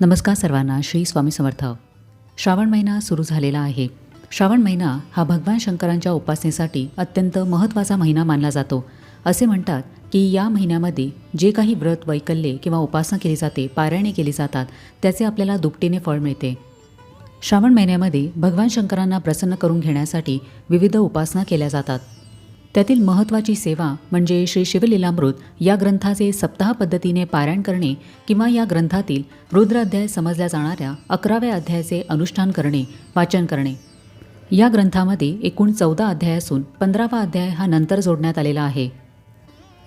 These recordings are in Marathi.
नमस्कार सर्वांना श्री स्वामी समर्थ. श्रावण महिना सुरू झालेला आहे. श्रावण महिना हा भगवान शंकरांच्या उपासनेसाठी अत्यंत महत्त्वाचा महिना मानला जातो. असे म्हणतात की या महिन्यामध्ये जे काही व्रत वैकल्ये किंवा उपासना केली जाते पारायणे केली जातात त्याचे आपल्याला दुपटीने फळ मिळते. श्रावण महिन्यामध्ये भगवान शंकरांना प्रसन्न करून घेण्यासाठी विविध उपासना केल्या जातात. त्यातील महत्त्वाची सेवा म्हणजे श्री शिवलीलामृत या ग्रंथाचे सप्ताह पद्धतीने पारायण करणे किंवा या ग्रंथातील रुद्र अध्याय समजल्या जाणाऱ्या अकराव्या अध्यायाचे अनुष्ठान करणे वाचन करणे. या ग्रंथामध्ये एकूण चौदा अध्याय असून पंधरावा अध्याय हा नंतर जोडण्यात आलेला आहे.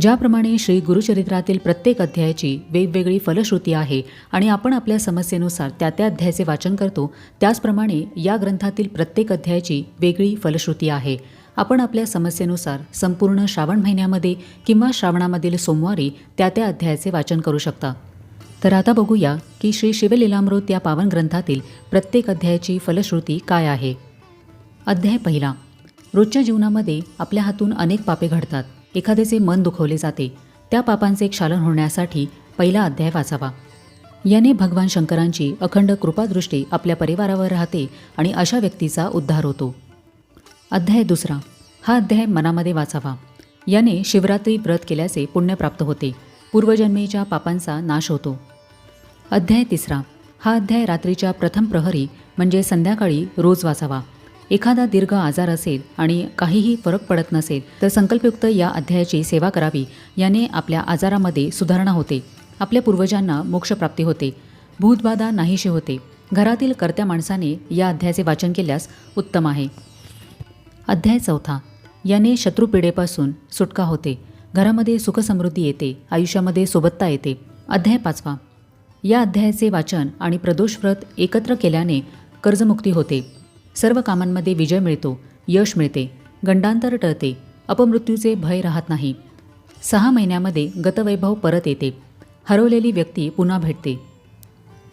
ज्याप्रमाणे श्री गुरुचरित्रातील प्रत्येक अध्यायाची वेगवेगळी फलश्रुती आहे आणि आपण आपल्या समस्येनुसार त्या त्या अध्यायाचे वाचन करतो त्याचप्रमाणे या ग्रंथातील प्रत्येक अध्यायाची वेगळी फलश्रुती आहे. आपण आपल्या समस्येनुसार संपूर्ण श्रावण महिन्यामध्ये किंवा श्रावणामधील सोमवारी त्या त्या अध्यायाचे वाचन करू शकता. तर आता बघूया की श्री शिवलीलामृत या पावन ग्रंथातील प्रत्येक अध्यायाची फलश्रुती काय आहे. अध्याय पहिला. रोजच्या जीवनामध्ये आपल्या हातून अनेक पापे घडतात. एखाद्याचे मन दुखवले जाते. त्या पापांचे क्षालन होण्यासाठी पहिला अध्याय वाचावा. याने भगवान शंकरांची अखंड कृपादृष्टी आपल्या परिवारावर राहते आणि अशा व्यक्तीचा उद्धार होतो. अध्याय दुसरा. हा अध्याय मनामध्ये वाचावा. याने शिवरात्री व्रत केल्याचे पुण्य प्राप्त होते. पूर्वजन्मेच्या पापांचा नाश होतो. अध्याय तिसरा. हा अध्याय रात्रीच्या प्रथम प्रहरी म्हणजे संध्याकाळी रोज वाचावा. एखादा दीर्घ आजार असेल आणि काहीही फरक पडत नसेल तर संकल्पयुक्त या अध्यायाची सेवा करावी. याने आपल्या आजारामध्ये सुधारणा होते. आपल्या पूर्वजांना मोक्षप्राप्ती होते. भूतबाधा नाहीशी होते. घरातील कर्त्या माणसाने या अध्यायाचे वाचन केल्यास उत्तम आहे. अध्याय चौथा. याने शत्रुपिढेपासून सुटका होते. घरामध्ये सुखसमृद्धी येते. आयुष्यामध्ये सोबतता येते. अध्याय पाचवा. या अध्यायाचे वाचन आणि प्रदोष व्रत एकत्र केल्याने कर्जमुक्ती होते. सर्व कामांमध्ये विजय मिळतो. यश मिळते. गंडांतर टळते. अपमृत्यूचे भय राहत नाही. सहा महिन्यामध्ये गतवैभव परत येते. हरवलेली व्यक्ती पुन्हा भेटते.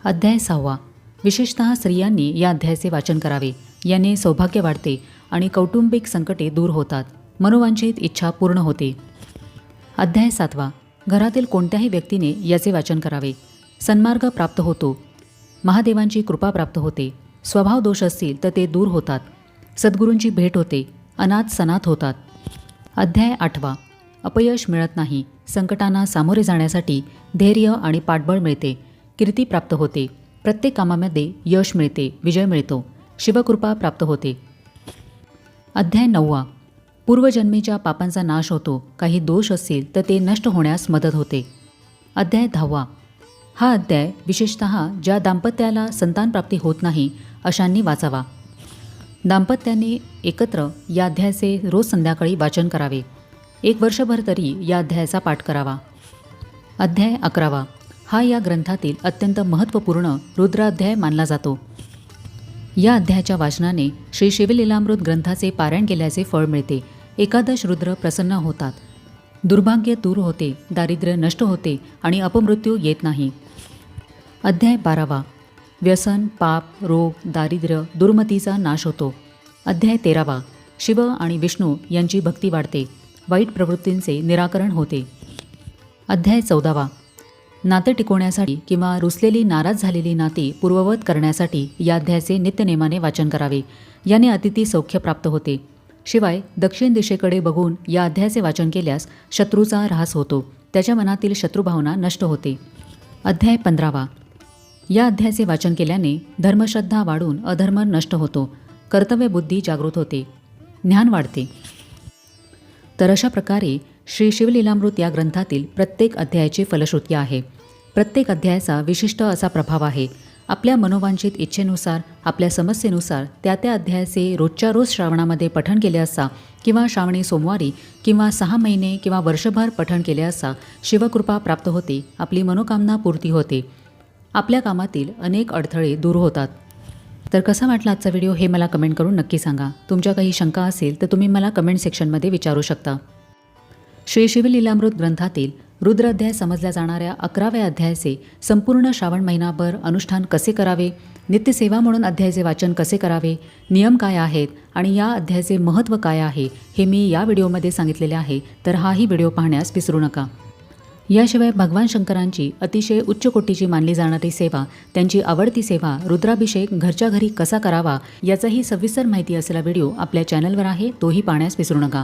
अध्याय सहावा. विशेषतः स्त्रियांनी या अध्यायाचे वाचन करावे. याने सौभाग्य वाढते. आणि कौटुंबिक संकटे दूर होतात. मनोवांछित इच्छा पूर्ण होते. अध्याय सातवा. घरातील कोणत्याही व्यक्तीने याचे वाचन करावे. सन्मार्ग प्राप्त होतो. महादेवांची कृपा प्राप्त होते. स्वभाव दोष असतील तर ते दूर होतात. सद्गुरूंची भेट होते. अनाथ सनाथ होतात. अध्याय आठवा. अपयश मिळत नाही. संकटांना सामोरे जाण्यासाठी धैर्य आणि पाठबळ मिळते. कीर्ती प्राप्त होते. प्रत्येक कामामध्ये यश मिळते. विजय मिळतो. शिवकृपा प्राप्त होते. अध्याय नववा. पूर्वजन्मीच्या पापांचा नाश होतो काही दोष असतील तर ते नष्ट होण्यास मदत होते. अध्याय दहावा. हा अध्याय विशेषत ज्या दाम्पत्याला संतानप्राप्ती होत नाही अशांनी वाचावा. दाम्पत्याने एकत्र या अध्यायाचे रोज संध्याकाळी वाचन करावे. एक वर्षभर तरी या अध्यायाचा पाठ करावा. अध्याय अकरावा. हा या ग्रंथातील अत्यंत महत्त्वपूर्ण रुद्राध्याय मानला जातो. या अध्यायाच्या वाचनाने श्री शिवलीलामृत ग्रंथाचे पारायण केल्याचे फळ मिळते. एकादश रुद्र प्रसन्न होतात. दुर्भाग्य दूर होते दारिद्र्य नष्ट होते आणि अपमृत्यू येत नाही. अध्याय बारावा. व्यसन पाप रोग दारिद्र्य दुर्मतीचा नाश होतो. अध्याय तेरावा. शिव आणि विष्णू यांची भक्ती वाढते. वाईट प्रवृत्तींचे निराकरण होते. अध्याय चौदावा. नाते टिकवण्यासाठी किंवा रुसलेली नाराज झालेली नाती पूर्ववत करण्यासाठी या अध्यायाचे नित्यनेमाने वाचन करावे. याने अतिथी सौख्य प्राप्त होते. शिवाय दक्षिण दिशेकडे बघून या अध्यायाचे वाचन केल्यास शत्रूचा ऱ्हास होतो. त्याच्या मनातील शत्रुभावना नष्ट होते. अध्याय पंधरावा. या अध्यायाचे वाचन केल्याने धर्मश्रद्धा वाढून अधर्म नष्ट होतो. कर्तव्यबुद्धी जागृत होते. ज्ञान वाढते. तर अशा प्रकारे श्री शिवलीलामृत या ग्रंथातील प्रत्येक अध्यायाची फलश्रुती आहे. प्रत्येक अध्यायाचा विशिष्ट असा प्रभाव आहे. आपल्या मनोवांछित इच्छेनुसार आपल्या समस्येनुसार त्या त्या अध्यायाचे रोजच्या रोज श्रावणामध्ये पठण केले असता किंवा श्रावणी सोमवारी किंवा सहा महिने किंवा वर्षभर पठण केले असता शिवकृपा प्राप्त होते आपली मनोकामना पूर्ती होते. आपल्या कामातील अनेक अडथळे दूर होतात. तर कसा वाटला आजचा व्हिडिओ हे मला कमेंट करून नक्की सांगा. तुमच्या काही शंका असेल तर तुम्ही मला कमेंट सेक्शनमध्ये विचारू शकता. श्री शिवलीलामृत ग्रंथातील रुद्राध्याय समजल्या जाणाऱ्या अकराव्या अध्यायाचे संपूर्ण श्रावण महिनाभर अनुष्ठान कसे करावे नित्यसेवा म्हणून अध्यायाचे वाचन कसे करावे नियम काय आहेत आणि या अध्यायाचे महत्त्व काय आहे हे मी या व्हिडिओमध्ये सांगितलेले आहे तर हाही व्हिडिओ पाहण्यास विसरू नका. याशिवाय भगवान शंकरांची अतिशय उच्च कोटीची मानली जाणारी सेवा त्यांची आवडती सेवा रुद्राभिषेक घरच्या घरी कसा करावा याचाही सविस्तर माहिती असलेला व्हिडिओ आपल्या चॅनलवर आहे तोही पाहण्यास विसरू नका.